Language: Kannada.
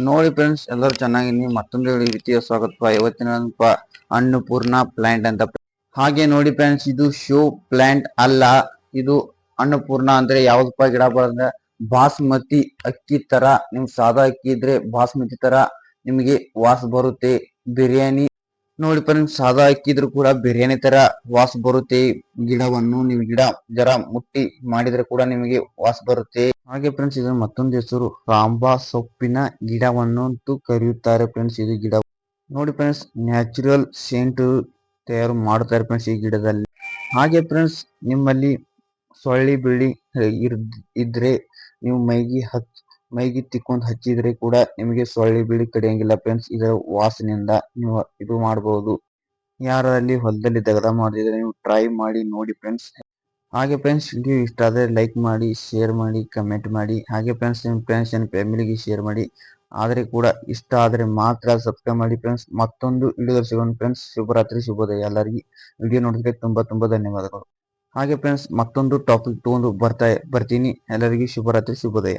ನೋಡಿ ಫ್ರೆಂಡ್ಸ್ ಎಲ್ಲರೂ ಚೆನ್ನಾಗಿ ನೀವು ಮತ್ತೊಂದು ರೀತಿಯ ಸ್ವಾಗತ. ಇವತ್ತಿನ ಅನ್ನಪೂರ್ಣ ಪ್ಲಾಂಟ್ ಅಂತ. ಹಾಗೆ ನೋಡಿ ಫ್ರೆಂಡ್ಸ್ ಇದು ಶೋ ಪ್ಲಾಂಟ್ ಅಲ್ಲ. ಇದು ಅನ್ನಪೂರ್ಣ ಅಂದ್ರೆ ಯಾವ್ದಪ್ಪ ಗಿಡ ಬರಂದ್ರೆ ಬಾಸ್ಮತಿ ಅಕ್ಕಿ ತರ. ನಿಮ್ ಸಾದಾ ಅಕ್ಕಿ ಇದ್ರೆ ಬಾಸ್ಮತಿ ತರ ನಿಮಗೆ ವಾಸ ಬರುತ್ತೆ. ಬಿರಿಯಾನಿ ನೋಡಿ ಫ್ರೆಂಡ್ಸ್, ಸಾದಾ ಹಾಕಿದ್ರು ಕೂಡ ಬಿರಿಯಾನಿ ತರ ವಾಸ ಬರುತ್ತೆ. ಗಿಡವನ್ನು ನೀವು ಗಿಡ, ಜರ ಮುಟ್ಟಿ ಮಾಡಿದ್ರೆ ಕೂಡ ನಿಮಗೆ ವಾಸ ಬರುತ್ತೆ. ಹಾಗೆ ಫ್ರೆಂಡ್ಸ್, ಇದರ ಮತ್ತೊಂದು ಹೆಸರು ರಾಂಬಾ ಸೊಪ್ಪಿನ ಗಿಡವನ್ನು ಅಂತೂ ಕರೆಯುತ್ತಾರೆ ಫ್ರೆಂಡ್ಸ್, ಇದು ಗಿಡ. ನೋಡಿ ಫ್ರೆಂಡ್ಸ್, ನ್ಯಾಚುರಲ್ ಸೇಂಟ್ ತಯಾರು ಮಾಡುತ್ತಾರೆ ಫ್ರೆಂಡ್ಸ್ ಈ ಗಿಡದಲ್ಲಿ. ಹಾಗೆ ಫ್ರೆಂಡ್ಸ್, ನಿಮ್ಮಲ್ಲಿ ಸೊಳ್ಳಿ ಬಿಳಿ ಇದ್ರೆ ನೀವು ಮೈಗೆ ಹಚ್ ಮೈಗೆ ತಿಕ್ಕೊಂಡ್ ಹಚ್ಚಿದ್ರೆ ಕೂಡ ನಿಮಗೆ ಸೊಳ್ಳೆ ಬಿಳಿ ಕಡಿಯಂಗಿಲ್ಲ ಫ್ರೆಂಡ್ಸ್ ಇದರ ವಾಸನೆಯಿಂದ ನೀವು ಇದು ಮಾಡಬಹುದು ಯಾರಲ್ಲಿ ಹೊಲದಲ್ಲಿ ದಗದ ಮಾಡಿದ್ರೆ ನೀವು ಟ್ರೈ ಮಾಡಿ ನೋಡಿ ಫ್ರೆಂಡ್ಸ್ ಹಾಗೆ ಫ್ರೆಂಡ್ಸ್ ವಿಡಿಯೋ ಇಷ್ಟ ಆದರೆ ಲೈಕ್ ಮಾಡಿ ಶೇರ್ ಮಾಡಿ ಕಮೆಂಟ್ ಮಾಡಿ. ಹಾಗೆ ಫ್ರೆಂಡ್ಸ್ ನಿಮ್ಮ ಫ್ರೆಂಡ್ಸ್ ಆ್ಯಂಡ್ ಫ್ಯಾಮಿಲಿಗೆ ಶೇರ್ ಮಾಡಿ. ಆದರೆ ಕೂಡ ಇಷ್ಟ ಆದರೆ ಮಾತ್ರ ಸಬ್ಸ್ಕ್ರೈಬ್ ಮಾಡಿ ಫ್ರೆಂಡ್ಸ್ ಮತ್ತೊಂದು ವಿಡಿಯೋ ಸಿಗೋಣ ಫ್ರೆಂಡ್ಸ್ ಶುಭರಾತ್ರಿ, ಶುಭೋದಯ ಎಲ್ಲರಿಗೆ. ವಿಡಿಯೋ ನೋಡಿದ್ರೆ ತುಂಬಾ ತುಂಬಾ ಧನ್ಯವಾದಗಳು. ಹಾಗೆ ಫ್ರೆಂಡ್ಸ್ ಮತ್ತೊಂದು ಟಾಪಿಕ್ ತೊಗೊಂಡು ಬರ್ತಾ, ಬರ್ತೀನಿ. ಎಲ್ಲರಿಗೂ ಶುಭರಾತ್ರಿ, ಶುಭೋದಯ.